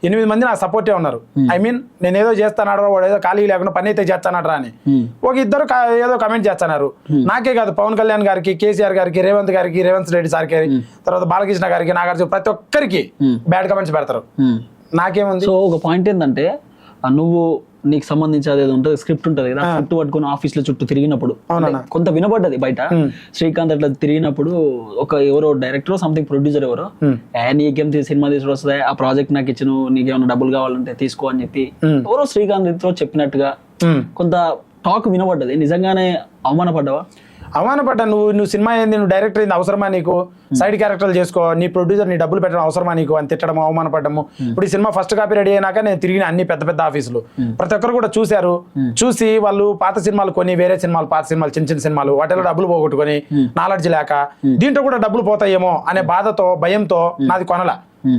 ఎనిమిది మంది నాకు సపోర్టే ఉన్నారు. ఐ మీన్ నేను ఏదో చేస్తానాడరా వాడు ఏదో ఖాళీ లేకుండా పని అయితే చేస్తానట్రా అని. ఒక ఇద్దరు ఏదో కమెంట్ చేస్తున్నారు. నాకే కాదు పవన్ కళ్యాణ్ గారికి కేసీఆర్ గారికి రేవంత్ గారికి రేవంత్ రెడ్డి సార్కి తర్వాత బాలకృష్ణ గారికి నాగార్జున ప్రతి ఒక్కరికి బ్యాడ్ కమెంట్స్ పెడతారు. నాకేముంది? సో ఒక పాయింట్ ఏంటంటే నువ్వు నీకు సంబంధించి అదేదో ఉంటుంది స్క్రిప్ట్ ఉంటుంది కదా చుట్టూ పట్టుకుని ఆఫీస్లో చుట్టూ తిరిగినప్పుడు. కొంత వినపడ్డది బయట. శ్రీకాంత్ అట్లా తిరిగినప్పుడు ఒక ఎవరో డైరెక్టర్ సంథింగ్ ప్రొడ్యూసర్ ఎవరో నీకేం సినిమా తీసుకు వస్తుంది ఆ ప్రాజెక్ట్ నాకు ఇచ్చిన నీకేమైనా డబ్బులు కావాలంటే తీసుకో అని చెప్పి ఎవరో శ్రీకాంత్తో చెప్పినట్టుగా. కొంత టాక్ వినపడ్డది నిజంగానే అవమానపడ్డావా? అవమానపడ్డా నువ్వు నువ్వు సినిమా ఏంది? నువ్వు డైరెక్టర్ ఏంది? అవసరమా నీకు? సైడ్ క్యారెక్టర్లు చేసుకో. నీ ప్రొడ్యూసర్ నీ డబ్బులు పెట్టడం అవసరమా నీకు? అని తిట్టడం అవమానపడ్డము ఇప్పుడు ఈ సినిమా ఫస్ట్ కాపీ రెడీ అయినాక నేను తిరిగిన అన్ని పెద్ద పెద్ద ఆఫీసులు. ప్రతి ఒక్కరు కూడా చూశారు. చూసి వాళ్ళు పాత సినిమాలు కొని వేరే సినిమాలు పాత సినిమాలు చిన్న చిన్న సినిమాలు వాటిలో డబ్బులు పోగొట్టుకొని నాలెడ్జ్ లేక దీంట్లో కూడా డబ్బులు పోతాయేమో అనే బాధతో భయంతో నాది కొనల.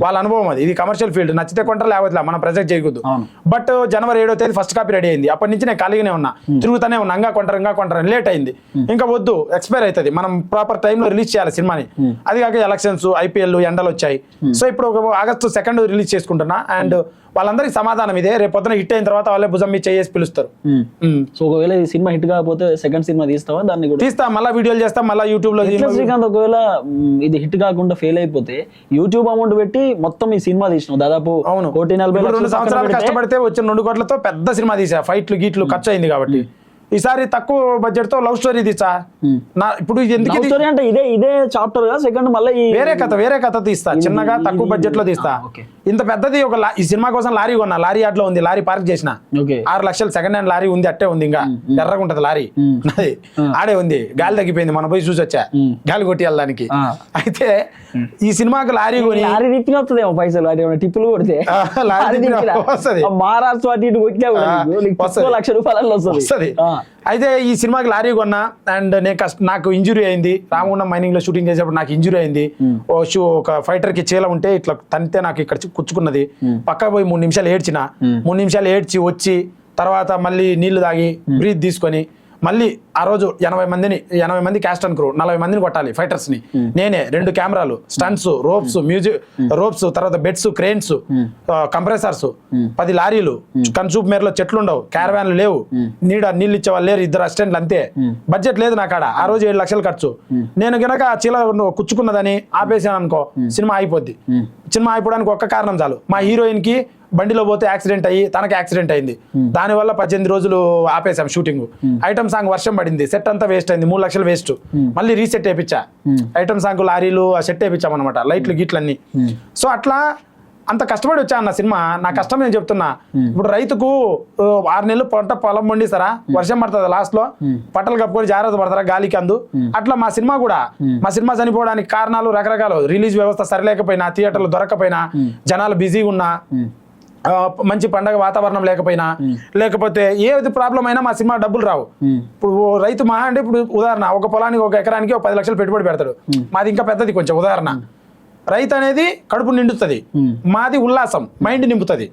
వాళ్ళ అనుభవం అది. ఇది కమర్షియల్ ఫీల్డ్ నచ్చితే కొంటారు లేకపోతే మనం ప్రజెక్ట్ చేయకూడదు. బట్ జనవరి ఏడో తేదీ ఫస్ట్ కాపీ రెడీ అయింది. అప్పటి నుంచి నేను ఖాళీగానే ఉన్నా. తిరుగుతానే ఉన్నా. ఇంకా కొంటారు ఇంకా కొంటారు. లేట్ అయింది. ఇంకా వద్దు. ఎక్స్పైర్ అవుతుంది. మనం ప్రాపర్ టైంలో రిలీజ్ చేయాలి సినిమాని. అది కాక ఎలక్షన్స్ ఐపీఎల్ ఎండలు వచ్చాయి. సో ఇప్పుడు ఒక ఆగస్టు సెకండ్ రిలీజ్ చేసుకుంటున్నా. అండ్ వాళ్ళందరికీ సమాధానం ఇదే. రేపు పొద్దున హిట్ అయిన తర్వాత వాళ్ళే భుజం మీద చేసి పిలుస్తారు. సో ఒకవేళ ఈ సినిమా హిట్ కాకపోతే సెకండ్ సినిమా తీస్తావా? దాన్ని కూడా. తీస్తా. మళ్ళీ వీడియోలు చేస్తా. మళ్ళీ యూట్యూబ్లో శ్రీకాంత్ ఒకవేళ మ్, ఇది హిట్ కాకుండా ఫెయిల్ అయిపోతే యూట్యూబ్ అమౌంట్ పెట్టి మొత్తం ఈ సినిమా తీసినావు. దాదాపు అవును. కోటి నలభై రెండు సంవత్సరాలు పెడితే- కష్టపడితే వచ్చిన రెండు కోట్లతో పెద్ద సినిమా తీసా. ఫైట్లు గీట్లు ఖర్చు అయింది కాబట్టి. ఈసారి తక్కువ బడ్జెట్తో లవ్ స్టోరీ తీసా? నా ఇప్పుడు ఎందుకు? స్టోరీ అంటే ఇదే ఇదే చాప్టర్ సెకండ్ మళ్ళీ వేరే కథ వేరే కథ తీస్తా. చిన్నగా తక్కువ బడ్జెట్లో తీస్తా. ఇంత పెద్దది ఒక ఈ సినిమా కోసం లారీ కొన్నా. లారీ యార్డ్లో ఉంది లారీ పార్క్ చేసిన. ఆరు లక్షలు సెకండ్ హ్యాండ్ లారీ ఉంది అట్టే ఉంది ఇంకా. ఎర్రగా ఉంటది లారీ. అది ఆడే ఉంది. గాలి తగ్గిపోయింది మనం పోయి చూసి వచ్చా గాలి కొట్టి ఆ. అయితే ఈ సినిమాకి లారీ కొని లారీ తిప్పిన వస్తుందేమో పైసలు టిప్పులు కొడితే. లారీ. వస్తది. మహారాష్ట్ర అటు ఇటు కొట్టినా వస్తది. లక్ష రూపాయలలో వస్తుంది. అయితే ఈ సినిమాకి లారీ కొన్నా అండ్ నేను కష్ట నాకు ఇంజురీ అయింది. రామగుండం మైనింగ్లో షూటింగ్ చేసేటప్పుడు నాకు ఇంజురీ అయింది. ఓ షూ ఒక ఫైటర్కి చీల ఉంటే ఇట్లా తంతే నాకు ఇక్కడ కుచ్చుకున్నది పక్క పోయి మూడు నిమిషాలు ఏడ్చిన. మూడు నిమిషాలు ఏడ్చి వచ్చి తర్వాత మళ్ళీ నీళ్ళు తాగి బ్రీత్ తీసుకొని మళ్ళీ ఆ రోజు ఎనభై మందిని ఎనభై మంది క్యాస్ట్ అండ్ క్రూ నలభై మందిని కొట్టాలి ఫైటర్స్ని నేనే రెండు కెమెరాలు స్టంట్స్ రోప్స్ మ్యూజిక్ రోప్స్ తర్వాత బెడ్స్ క్రేన్స్ కంప్రెసర్స్ పది లారీలు కన్సూప్ మేరలో చెట్లు ఉండవు క్యారవాన్లు లేవు. నీడ నీళ్ళు ఇచ్చే వాళ్ళు లేరు ఇద్దరు అసిస్టెంట్లు అంతే. బడ్జెట్ లేదు నాకు ఆడ ఆ రోజు ఏడు లక్షలు ఖర్చు. నేను గనక చీల కుచ్చుకున్నదని ఆపేసాను అనుకో సినిమా అయిపోద్ది సినిమా అయిపోవడానికి ఒక్క కారణం చాలు. మా హీరోయిన్కి బండిలో పోతే యాక్సిడెంట్ అయ్యి తనకి యాక్సిడెంట్ అయింది. దానివల్ల పద్దెనిమిది రోజులు ఆపేసాం షూటింగ్ ఐటమ్ సాంగ్ వర్షం పడింది. సెట్ అంతా వేస్ట్ అయింది. మూడు లక్షలు వేస్ట్ మళ్ళీ రీసెట్ వేయించా ఐటమ్ సాంగ్ లారీలు ఆ సెట్ వేయించాం అనమాట లైట్లు గీట్లు అన్ని సో అట్లా అంత కష్టపడి వచ్చా అన్న సినిమా. నా కష్టం నేను చెప్తున్నా. ఇప్పుడు రైతుకు ఆరు నెలలు పంట పొలం పండిస్తారా? వర్షం పడుతుంది లాస్ట్లో పట్టలు కప్పుకొని జాగ్రత్త పడతారా గాలికి అందు? అట్లా మా సినిమా కూడా. మా సినిమా చనిపోవడానికి కారణాలు రకరకాలు. రిలీజ్ వ్యవస్థ సరిలేకపోయినా థియేటర్లు దొరకపోయినా జనాలు బిజీగా ఉన్నా మంచి పండగ వాతావరణం లేకపోయినా లేకపోతే ఏది ప్రాబ్లం అయినా మా సినిమా డబ్బులు రావు. ఇప్పుడు రైతు మహా అంటే ఇప్పుడు ఉదాహరణ ఒక పొలానికి ఒక ఎకరానికి ఒక పది లక్షలు పెట్టుబడి పెడతాడు. మాది ఇంకా పెద్దది కొంచెం ఉదాహరణ. రైతు అనేది కడుపు నిండుతుంది. మాది ఉల్లాసం మైండ్ నింపుతుంది.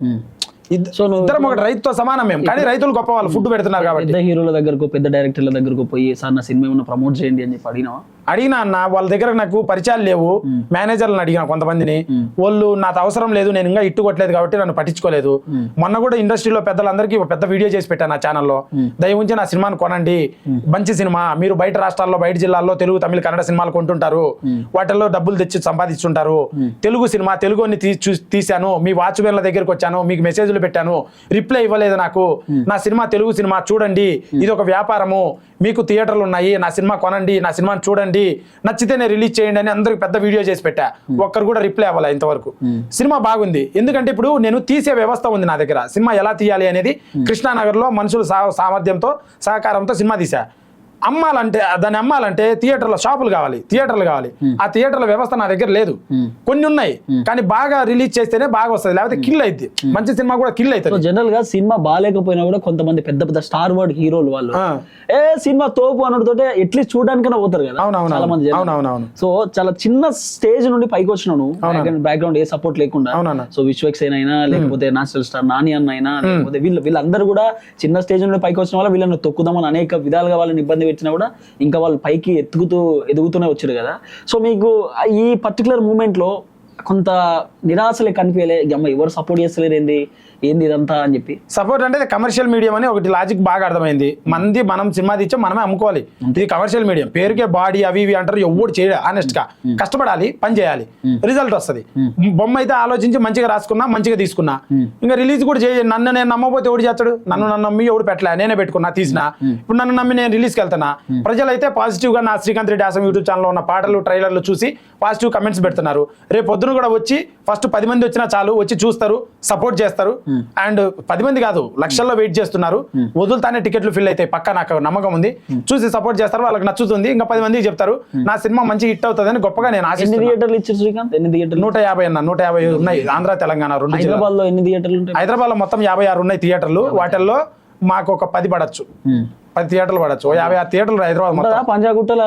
ఇద్దరం ఒకటి రైతుతో సమానం మేము. కానీ రైతులు గొప్ప వాళ్ళు ఫుడ్ పెడుతున్నారు కాబట్టి. పెద్ద హీరోల దగ్గరకు పెద్ద డైరెక్టర్ల దగ్గరకు పోయి సార్ నా సినిమా ఏమన్నా ప్రమోట్ చేయండి అని చెప్పి అడిగినావా? అడిగినా అన్న వాళ్ళ దగ్గర నాకు పరిచయాలు లేవు. మేనేజర్లను అడిగిన కొంతమందిని. వాళ్ళు నాకు అవసరం లేదు నేను ఇంకా ఇట్టు కొట్టలేదు కాబట్టి నన్ను పట్టించుకోలేదు. మొన్న కూడా ఇండస్ట్రీలో పెద్దలందరికీ పెద్ద వీడియో చేసి పెట్టాను నా ఛానల్లో. దయ ఉంచి నా సినిమాను కొనండి. మంచి సినిమా. మీరు బయట రాష్ట్రాల్లో బయట జిల్లాల్లో తెలుగు తమిళ కన్నడ సినిమాలు కొంటుంటారు. వాటిల్లో డబ్బులు తెచ్చి సంపాదించుంటారు తెలుగు సినిమా తెలుగుని తీ చూ- తీశాను. మీ వాచ్మెన్ల దగ్గరికి వచ్చాను. మీకు మెసేజ్లు పెట్టాను. రిప్లై ఇవ్వలేదు నాకు. నా సినిమా తెలుగు సినిమా చూడండి. ఇది ఒక వ్యాపారము. మీకు థియేటర్లు ఉన్నాయి. నా సినిమా కొనండి. నా సినిమాని చూడండి. నచ్చితే నేను రిలీజ్ చేయండి అని అందరికి పెద్ద వీడియో చేసి పెట్టా. ఒక్కరు కూడా రిప్లై అవ్వాలి ఇంతవరకు. సినిమా బాగుంది. ఎందుకంటే ఇప్పుడు నేను తీసే వ్యవస్థ ఉంది నా దగ్గర. సినిమా ఎలా తీయాలి అనేది కృష్ణానగర్లో మనుషుల సామర్థ్యంతో సహకారంతో సినిమా తీసా అమ్మాలంటే దాన్ని అమ్మాలంటే థియేటర్లో షాపులు కావాలి థియేటర్లు కావాలి. ఆ థియేటర్ల వ్యవస్థ నా దగ్గర లేదు. కొన్ని ఉన్నాయి కానీ బాగా రిలీజ్ చేస్తేనే బాగా వస్తుంది లేకపోతే కిల్ అయింది మంచి సినిమా కూడా కిల్ అవుతుంది జనరల్గా సినిమా బాగాలేకపోయినా కూడా కొంతమంది పెద్ద పెద్ద స్టార్ వర్డ్ హీరోలు వాళ్ళు. ఏ సినిమా తోపు అనడంతో ఎట్లీస్ట్ చూడడానికైనా పోతారు కదా. అవునవును చాలా మంది. అవునవునవును. సో చాలా చిన్న స్టేజ్ నుండి పైకి వచ్చినావు నువ్వు బ్యాక్గ్రౌండ్ ఏ సపోర్ట్ లేకుండా. సో విశ్వక్సేన్ అయినా లేకపోతే నేషనల్ స్టార్ నాని అన్న అయినా లేకపోతే వీళ్ళు వీళ్ళందరూ కూడా చిన్న స్టేజ్ నుండి పైకి వచ్చిన వాళ్ళ వీళ్ళని తొక్కుదామని అనేక విధాలుగా వాళ్ళని ఇబ్బంది పెట్టినా కూడా ఇంకా వాళ్ళు పైకి ఎత్తుకుతూ ఎదుగుతూనే వచ్చారు కదా. సో మీకు ఈ పర్టికులర్ మూమెంట్లో కొంత నిరాశలే కనిపించలే అమ్మ ఎవరు సపోర్ట్ చేస్తలేరు ఏంది? ఏంది ఇదంతా అని చెప్పి. సపోర్ట్ అంటే కమర్షియల్ మీడియం అని ఒకటి లాజిక్ బాగా అర్థమైంది. మంది మనం సినిమా తెచ్చి మనమే అమ్ముకోవాలి. ఇది కమర్షియల్ మీడియం పేరుకే బాడీ అవి ఇవి అంటారు ఎవడు చేయడు ఆనెస్ట్గా. కష్టపడాలి పని చేయాలి. రిజల్ట్ వస్తది. బొమ్మ అయితే ఆలోచించి మంచిగా రాసుకున్నా మంచిగా తీసుకున్నా. ఇంకా రిలీజ్ కూడా చేయ నన్ను నేను నమ్మకపోతే ఎవడు చేస్తాడు? నన్ను నన్ను నమ్మి ఎవడు పెట్టలే నేనే పెట్టుకున్నా తీసిన. ఇప్పుడు నన్ను నమ్మి నేను రిలీజ్కి వెళ్తున్నా. ప్రజలైతే పాజిటివ్గా నా శ్రీకాంత్ రెడ్డి ఆసం యూట్యూబ్ ఛానల్లో ఉన్న పాటలు ట్రైలర్లు చూసి పాజిటివ్ కమెంట్స్ పెడుతున్నారు. రేపు పొద్దున కూడా వచ్చి ఫస్ట్ పది మంది వచ్చినా చాలు వచ్చి చూస్తారు సపోర్ట్ చేస్తారు. అండ్ పది మంది కాదు లక్షల్లో వెయిట్ చేస్తున్నారు. వదులుతానే టికెట్లు ఫిల్ అవుతాయి పక్క నాకు నమ్మకం ఉంది. చూసి సపోర్ట్ చేస్తారు వాళ్ళకి నచ్చుతుంది. ఇంకా పది మందికి చెప్తారు నా సినిమా మంచి హిట్ అవుతుందని గొప్పగా నేను ఎన్ని ఆశిస్తున్నాను థియేటర్లు ఇచ్చారు శ్రీకాంత్? ఎన్ని థియేటర్లు నూట యాభై అన్న నూట యాభై ఉన్నాయి ఆంధ్ర తెలంగాణ రెండు. హైదరాబాద్లో ఎన్ని థియేటర్లు ఉంటాయి? హైదరాబాద్లో మొత్తం యాభై ఆరు ఉన్నాయి థియేటర్లు వాటిల్లో మాకు ఒక పది పడచ్చు. పది థియేటర్లు పడచ్చు. యాభై ఆరు థియేటర్లు హైదరాబాద్ మొత్తం. ఉంటుందా పంజాగుట్టల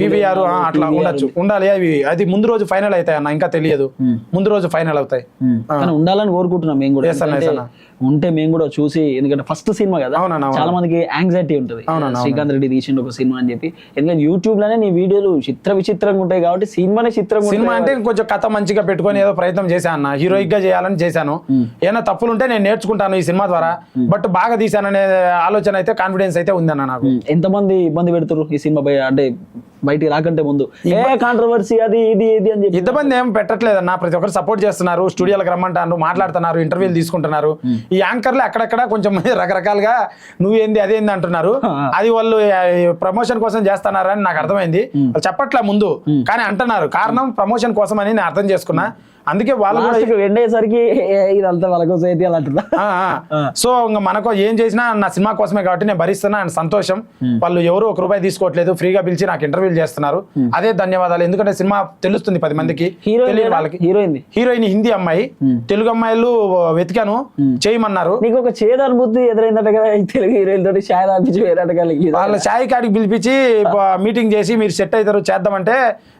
బీవీఆర్ అట్లా ఉండొచ్చు. ఉండాలి అవి. అది ముందు రోజు ఫైనల్ అవుతాయి అన్న ఇంకా తెలియదు. ముందు రోజు ఫైనల్ అవుతాయి. ఉండాలని కోరుకుంటున్నాం మేము కూడా. ఉంటే మేము కూడా చూసి ఎందుకంటే ఫస్ట్ సినిమా కదా. చాలా మందికి యాంగ్జైటీ ఉంటుంది. శ్రీకాంత్ రెడ్డి తీసిండు ఒక సినిమా అని చెప్పి. ఎందుకంటే యూట్యూబ్లోనే నీ వీడియోలు చిత్ర విచిత్రంగా ఉంటాయి కాబట్టి సినిమానే చిత్రంగా సినిమా అంటే కొంచెం కథ మంచిగా పెట్టుకొని ఏదో ప్రయత్నం చేశాను అన్న. హీరోయిక్గా చేయాలని చేశాను. ఏమైనా తప్పులు ఉంటే నేను నేర్చుకుంటాను ఈ సినిమా ద్వారా. బట్ బాగా తీశాననే ఆలోచన అయితే కాన్ఫిడెన్స్ అయితే ఉందన్న నాకు. ఎంతమంది ఇబ్బంది పెడుతున్నారు ఈ సినిమా అంటే బయటికి రాకంటే ముందు. ఏ కాంట్రవర్సీ అది ఇది ఇది అని చెప్పి. ఇద్దబంది ఏం పెట్టట్లేదన్న ప్రతి ఒక్కరు సపోర్ట్ చేస్తున్నారు స్టూడియోలకు రమ్మంటారు మాట్లాడుతున్నారు ఇంటర్వ్యూలు తీసుకుంటున్నారు. ఈ యాంకర్లు అక్కడక్కడ కొంచెం రకరకాలుగా నువ్వేంది అదేంది అంటున్నారు. అది వాళ్ళు ప్రమోషన్ కోసం చేస్తున్నారని నాకు అర్థమైంది. చెప్పట్లే ముందు. కానీ అంటున్నారు. కారణం ప్రమోషన్ కోసం అని నేను అర్థం చేసుకున్నా. అందుకే వాళ్ళు కూడా ఎండ్ అయ్యేసరికి ఇదంతా వాళ్ళ కోసం అయితే. సో ఇంకా మనకు ఏం చేసినా నా సినిమా కోసమే కాబట్టి నేను భరిస్తున్నా అండ్ సంతోషం. వాళ్ళు ఎవరు ఒక రూపాయి తీసుకోవట్లేదు ఫ్రీగా పిలిచి నాకు ఇంటర్వ్యూలు చేస్తున్నారు. అదే ధన్యవాదాలు. ఎందుకంటే సినిమా తెలుస్తుంది పది మందికి. హీరోయిన్ వాళ్ళకి. హీరోయిన్ హీరోయిన్ హిందీ అమ్మాయి. తెలుగు అమ్మాయిలు వెతికాను. చేయమన్నారు. నీకు ఒక చేదు అనుభూతి ఎదురైందట కదా తెలుగు హీరోయిన్ తోటి వాళ్ళ ఛాయ్ కాడికి పిలిపించి మీటింగ్ చేసి మీరు సెట్ అవుతారు చేద్దామంటే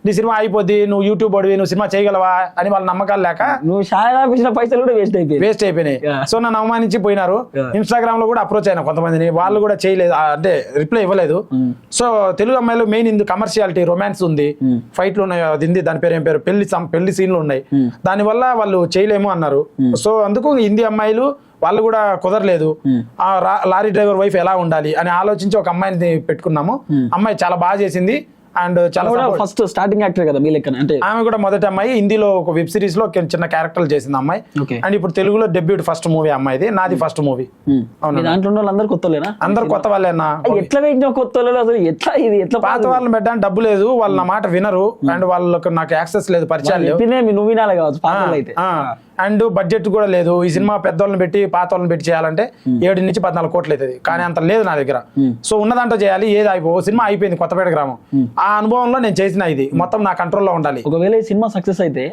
నీ సినిమా అయిపోద్ది నువ్వు యూట్యూబ్ అడివి నువ్వు సినిమా చేయగలవా అని వాళ్ళ నమ్మకాలు లేక నువ్వు ఆపించిన పైసలు కూడా వేస్ట్ అయిపోయింది వేస్ట్ అయిపోయినాయి. సో నన్ను అవమానించి పోయినారు. ఇన్స్టాగ్రామ్లో కూడా అప్రోచ్ అయినా కొంతమందిని. వాళ్ళు కూడా చేయలేదు. అంటే రిప్లై ఇవ్వలేదు. సో తెలుగు అమ్మాయిలు మెయిన్ ఇందు కమర్షియాలిటీ రొమాన్స్ ఉంది. ఫైట్లు ఉన్నాయి. అది ఉంది. దాని పేరు ఏం పేరు? పెళ్ళి పెళ్ళి సీన్లు ఉన్నాయి. దాని వల్ల వాళ్ళు చేయలేము అన్నారు. సో అందుకు హిందీ అమ్మాయిలు వాళ్ళు కూడా కుదరలేదు. ఆ లారీ డ్రైవర్ వైఫ్ ఎలా ఉండాలి? అని ఆలోచించి ఒక అమ్మాయిని పెట్టుకున్నాము. అమ్మాయి చాలా బాగా చేసింది. అండ్ చాలా ఫస్ట్ స్టార్టింగ్ యాక్టర్ కదా మీ లెక్కన అంటే? ఆమె కూడా మొదటి అమ్మాయి హిందీలో ఒక వెబ్ సిరీస్లో చిన్న క్యారెక్టర్ చేసింది అమ్మాయి. అండ్ ఇప్పుడు తెలుగులో డెబ్యూట్ ఫస్ట్ మూవీ అమ్మాయిది నాది ఫస్ట్ మూవీ. మీ దాంట్లో ఉన్న వాళ్ళందరూ కొత్తలేనా అందరు కొత్త వాళ్ళే అన్న. ఎట్లా వేసిన కొత్త అసలు? ఎట్లా ఇది? ఎట్లా పాత వాళ్ళని పెట్టడానికి డబ్బు లేదు వాళ్ళ నా మాట వినరు. అండ్ వాళ్ళకి నాకు యాక్సెస్ లేదు పరిచయాలు నువ్వు వినాలి కావచ్చు అయితే అండ్ బడ్జెట్ కూడా లేదు. ఈ సినిమా పెద్దోళ్ళని పెట్టి పాత వాళ్ళని పెట్టి చేయాలంటే ఏడు నుంచి పద్నాలుగు కోట్లు అవుతుంది. కానీ అంత లేదు నా దగ్గర. సో ఉన్న దాంట్లో చేయాలి ఏది అయిపో సినిమా అయిపోయింది కొత్తపేట గ్రామం. ఆ అనుభవంలో నేను చేసిన ఇది. మొత్తం నా కంట్రోల్లో ఉండాలి. ఒకవేళ ఈ సినిమా సక్సెస్ అయితే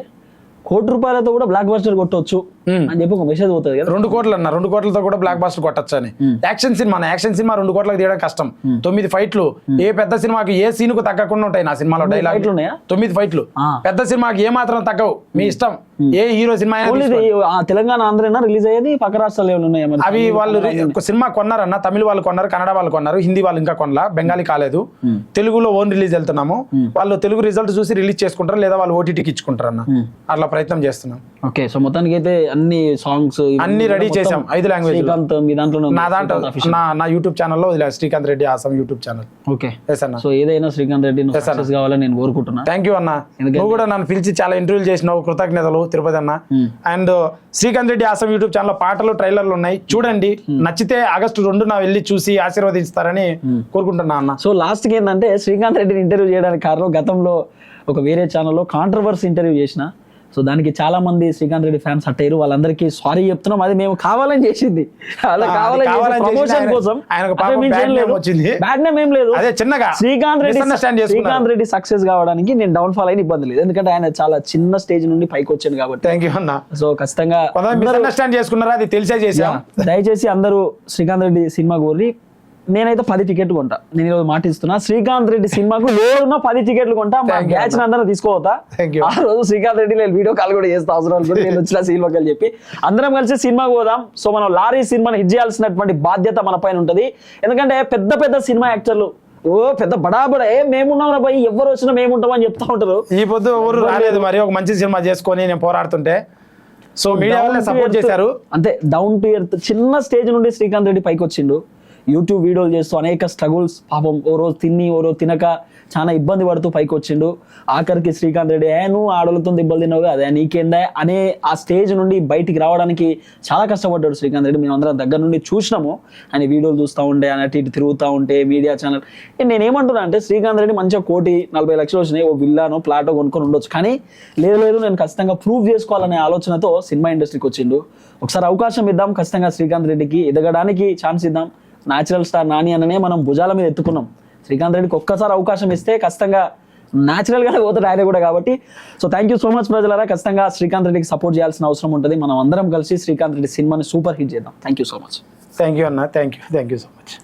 కోటి రూపాయలతో కూడా బ్లాక్ బస్టర్ కొట్టవచ్చు అని చెప్పి ఒక మెసేజ్ పోతుంది కదా. రెండు కోట్లు అన్న రెండు కోట్లతో కూడా బ్లాక్ బాస్టర్ కొట్టచ్చు అని యాక్షన్ సినిమా యాక్షన్ సినిమా రెండు కోట్లకు తీయడం కష్టం. తొమ్మిది ఫైట్లు ఏ పెద్ద సినిమాకి ఏ సీన్కు తగ్గకుండా ఉంటాయి నా సినిమాలో డైలాగ్ తొమ్మిది ఫైట్లు. పెద్ద సినిమాకి ఏ మాత్రం తగ్గవు. మీ ఇష్టం. ఏ హీరో సినిమా తెలంగాణ ఆంధ్రైనా రిలీజ్ అయ్యేది పక్క రాష్ట్రాలు ఏమైనా ఉన్నాయా? అవి వాళ్ళు ఒక సినిమా కొన్నారన్న తమిళ వాళ్ళు కొన్నారు కన్నడ వాళ్ళు కొన్నారు హిందీ వాళ్ళు ఇంకా కొనలా బెంగాలీ కాలేదు. తెలుగులో ఓన్ రిలీజ్ వెళ్తున్నాము. వాళ్ళు తెలుగు రిజల్ట్ చూసి రిలీజ్ చేసుకుంటారు లేదా వాళ్ళు ఓటీటీకి ఇచ్చుకుంటారు అన్న అట్లా ప్రయత్నం చేస్తున్నాం. ఓకే సో మొత్తానికి అయితే అన్ని సాంగ్స్ అన్ని రెడీ చేసాం ఐదు లాంగ్వేజ్ శ్రీకాంత్ మీ దాంట్లో నా దాంట్లో నా నా యూట్యూబ్ ఛానల్లో Srikanth Reddy awesome YouTube channel okay yes అన్న. సో ఏదైనా శ్రీకాంత్ రెడ్డి సక్సెస్ కావాలని నేను కోరుకుంటున్నా. థ్యాంక్ యూ అన్న. నువ్వు కూడా నన్ను పిలిచి చాలా ఇంటర్వ్యూలు చేసినావు కృతజ్ఞతలు. తిరుపతి అన్న and Srikanth Reddy awesome YouTube channel పాటలు ట్రైలర్లు ఉన్నాయి. చూడండి నచ్చితే ఆగస్టు రెండున వెళ్ళి చూసి ఆశీర్వదిస్తారని కోరుకుంటున్నా అన్న. సో లాస్ట్కి ఏంటంటే శ్రీకాంత్ రెడ్డిని ఇంటర్వ్యూ చేయడానికి కారణం గతంలో ఒక వేరే ఛానల్లో కాంట్రవర్సీ ఇంటర్వ్యూ చేసిన సో దానికి చాలా మంది శ్రీకాంత్ రెడ్డి ఫ్యాన్స్ అట్టయ్యారు వాళ్ళందరికీ సారీ చెప్తున్నాం. అది మేము కావాలని చేసింది. ప్రమోషన్ కోసం. బ్యాడ్ నేమ్ ఏం లేదు. అదే చిన్నగా శ్రీకాంత్ రెడ్డి. శ్రీకాంత్ రెడ్డి సక్సెస్ కావడానికి నేను డౌన్ ఫాల్ అయిన ఇబ్బంది లేదు. ఎందుకంటే ఆయన చాలా చిన్న స్టేజ్ నుండి పైకి వచ్చాను కాబట్టి. థ్యాంక్ యూ అన్న. సో ఖచ్చితంగా చేసుకున్నారా? అది తెలిసే చేసాం దయచేసి అందరూ శ్రీకాంత్ రెడ్డి సినిమా కోరి నేనైతే పది టికెట్లు కొంటా. నేను ఈరోజు మాట ఇస్తున్నా. శ్రీకాంత్ రెడ్డి సినిమాకు ఏడున్న పది టికెట్లు కొంటా. మా బ్యాచ్ అందరూ you. ఆ రోజు శ్రీకాంత్ రెడ్డి నేను వీడియో కాల్ కూడా చేస్తా. అవసరం కూడా నేను వచ్చిన సినిమాకి చెప్పి. అందరం కలిసి సినిమాకి పోదాం. సో మనం లారీ సినిమాని హిట్ చేయాల్సినటువంటి బాధ్యత మన పైన ఉంటది. ఎందుకంటే పెద్ద పెద్ద సినిమా యాక్టర్లు ఓ పెద్ద బడా బడా ఏ మేమున్నాం రా భయ్. ఎవరు వచ్చినా మేముంటామని చెప్తా ఉంటారు. ఈ పొద్దు ఎవరు రాలేదు. మరి ఒక మంచి సినిమా చేసుకొని నేను పోరాడుతుంటే. సో మీడియా వాళ్ళే సపోర్ట్ చేశారు. అంతే డౌన్ టు ఎర్త్ చిన్న స్టేజ్ నుండి శ్రీకాంత్ రెడ్డి పైకి వచ్చిండు. యూట్యూబ్ వీడియోలు చేస్తూ అనేక స్ట్రగుల్స్ పాపం ఓ రోజు తిని ఓ రోజు తినక చాలా ఇబ్బంది పడుతూ పైకి వచ్చిండు ఆఖరికి శ్రీకాంత్ రెడ్డి ఏ నువ్వు ఆడలతో దెబ్బలు తిన్నావు అదే నీకేందా? అనే ఆ స్టేజ్ నుండి బయటికి రావడానికి చాలా కష్టపడ్డాడు శ్రీకాంత్ రెడ్డి. మేము అందరం దగ్గర నుండి చూసినాము. ఆయన వీడియోలు చూస్తూ ఉంటే ఆయన అటు ఇటు తిరుగుతూ ఉంటే మీడియా ఛానల్ నేనేమంటున్నా అంటే శ్రీకాంత్ రెడ్డి మంచిగా కోటి నలభై లక్షలు వచ్చినాయి ఓ విల్లానో ప్లాటో కొనుక్కొని ఉండొచ్చు. కానీ లేదు లేదు నేను ఖచ్చితంగా ప్రూవ్ చేసుకోవాలనే ఆలోచనతో సినిమా ఇండస్ట్రీకి వచ్చిండు. ఒకసారి అవకాశం ఇద్దాం ఖచ్చితంగా శ్రీకాంత్ రెడ్డికి ఎదగడానికి ఛాన్స్ ఇద్దాం. న్యాచురల్ స్టార్ నాని అననే మనం భుజాల మీద ఎత్తుకున్నాం. శ్రీకాంత్ రెడ్డికి ఒక్కసారి అవకాశం ఇస్తే ఖచ్చితంగా న్యాచురల్గానే పోతాడు ఆయన కూడా కాబట్టి. So thank you so much ప్రజలరా. ఖచ్చితంగా శ్రీకాంత్ రెడ్డికి సపోర్ట్ చేయాల్సిన అవసరం ఉంటుంది. మనం అందరం కలిసి శ్రీకాంత్ రెడ్డి సినిమాని సూపర్ హిట్ చేద్దాం. Thank you so much thank you అన్న. Thank you thank you so much